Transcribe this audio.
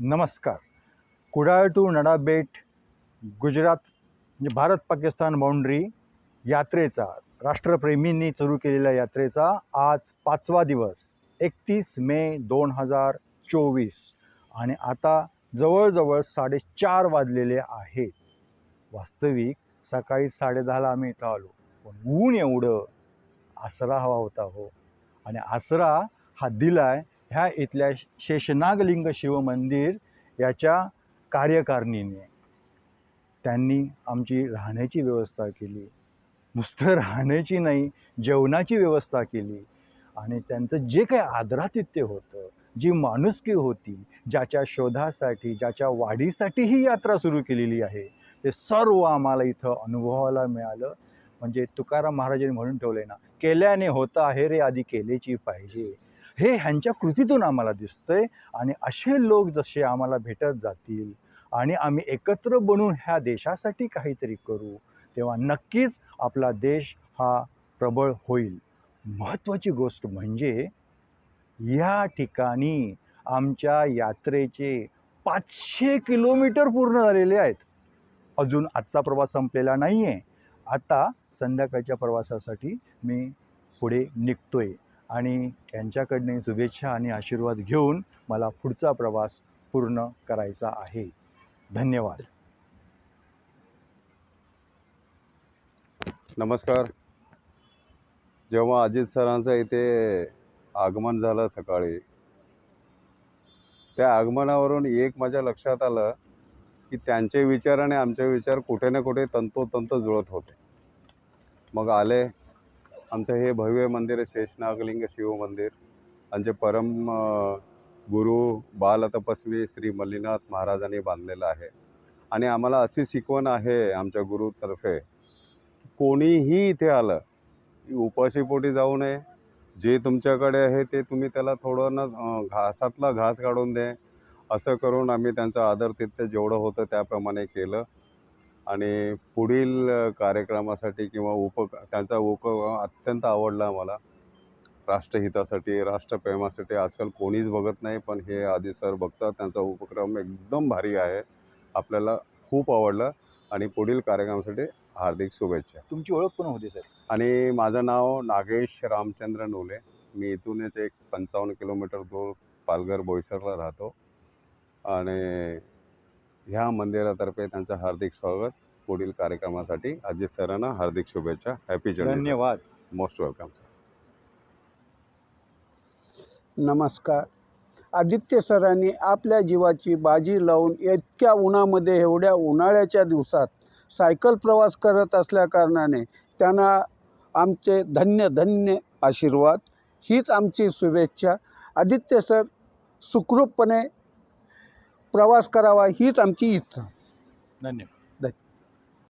नमस्कार. कुडाळ टू नडाबेट गुजरात म्हणजे भारत पाकिस्तान बाउंड्री यात्रेचा राष्ट्रप्रेमींनी सुरू केलेल्या यात्रेचा आज पाचवा दिवस एकतीस मे दोन हजार चोवीस. आणि आता जवळजवळ साडेचार वाजलेले आहेत. वास्तविक सकाळी साडेदहाला आम्ही इथं आलो. पण ऊन एवढं आसरा हवा होता हो. आणि आसरा हा दिलाय ह्या इथल्या शेषनागलिंग शिवमंदिर याच्या कार्यकारिणीने त्यांनी आमची राहण्याची व्यवस्था केली. नुसतं राहण्याची नाही जेवणाची व्यवस्था केली. आणि त्यांचं जे काही आदरातिथ्य होतं जी माणुसकी होती ज्याच्या शोधासाठी ज्याच्या वाढीसाठी ही यात्रा सुरू केलेली आहे ते सर्व आम्हाला इथं अनुभवायला मिळालं. म्हणजे तुकाराम महाराजांनी म्हणून ठेवलं ना केल्याने होतं आहे रे आधी केलेची पाहिजे. हे ह्यांच्या कृतीतून आम्हाला दिसतंय आणि असे लोक जसे आम्हाला भेटत जातील आणि आम्ही एकत्र बनून ह्या देशासाठी काहीतरी करू तेव्हा नक्कीच आपला देश हा प्रबळ होईल. महत्त्वाची गोष्ट म्हणजे या ठिकाणी आमच्या यात्रेचे पाचशे किलोमीटर पूर्ण झालेले आहेत. अजून आजचा प्रवास संपलेला नाही आहे आता संध्याकाळच्या प्रवासासाठी मी पुढे निघतोय. आणि त्यांच्याकडने शुभेच्छा आणि आशीर्वाद घेऊन मला पुढचा प्रवास पूर्ण करायचा आहे. धन्यवाद. नमस्कार. जेव्हा अजित सरांचं इथे आगमन झालं सकाळी त्या आगमनावरून एक माझ्या लक्षात आलं की त्यांचे विचार आणि आमचे विचार कुठे ना कुठे तंतोतंत जुळत होते. मग आले आमचं हे भव्य मंदिर आहे शेषनागलिंग शिव मंदिर. आमचे परम गुरु बालतपस्वी श्री मल्लीनाथ महाराजांनी बांधलेलं आहे. आणि आम्हाला अशी शिकवण आहे आमच्या गुरुतर्फे कोणीही इथे आलं उपाशीपोटी जाऊ नये. जे तुमच्याकडे आहे ते तुम्ही त्याला थोडं ना घासातला घास काढून दे. असं करून आम्ही त्यांचं आदरातिथ्य जेवढं होतं त्याप्रमाणे केलं. आणि पुढील कार्यक्रमासाठी किंवा उप त्यांचा उप अत्यंत आवडला आम्हाला राष्ट्रहितासाठी राष्ट्रप्रेमासाठी आजकाल कोणीच बघत नाही पण हे आधी सर बघतात. त्यांचा उपक्रम एकदम भारी आहे. आपल्याला खूप आवडलं. आणि पुढील कार्यक्रमासाठी हार्दिक शुभेच्छा. तुमची ओळख पण होती सर. आणि माझं नाव नागेश रामचंद्र नोले. मी इथूनच एक पंचावन्न किलोमीटर दूर पालघर बोईसरला राहतो. आणि ह्या मंदिरातर्फे त्यांचं हार्दिक स्वागत. पुढील कार्यक्रमासाठी अजित सरांना हार्दिक शुभेच्छा. हॅपी जर्नी धन्यवाद. मोस्ट वेलकम सर नमस्कार. आदित्य सरांनी आपल्या जीवाची बाजी लावून इतक्या उन्हामध्ये एवढ्या उन्हाळ्याच्या दिवसात सायकल प्रवास करत असल्याकारणाने त्यांना आमचे धन्य धन्य आशीर्वाद. हीच आमची शुभेच्छा. आदित्य सर सुखरूपपणे प्रवास करावा हीच आमची इच्छा. धन्यवाद.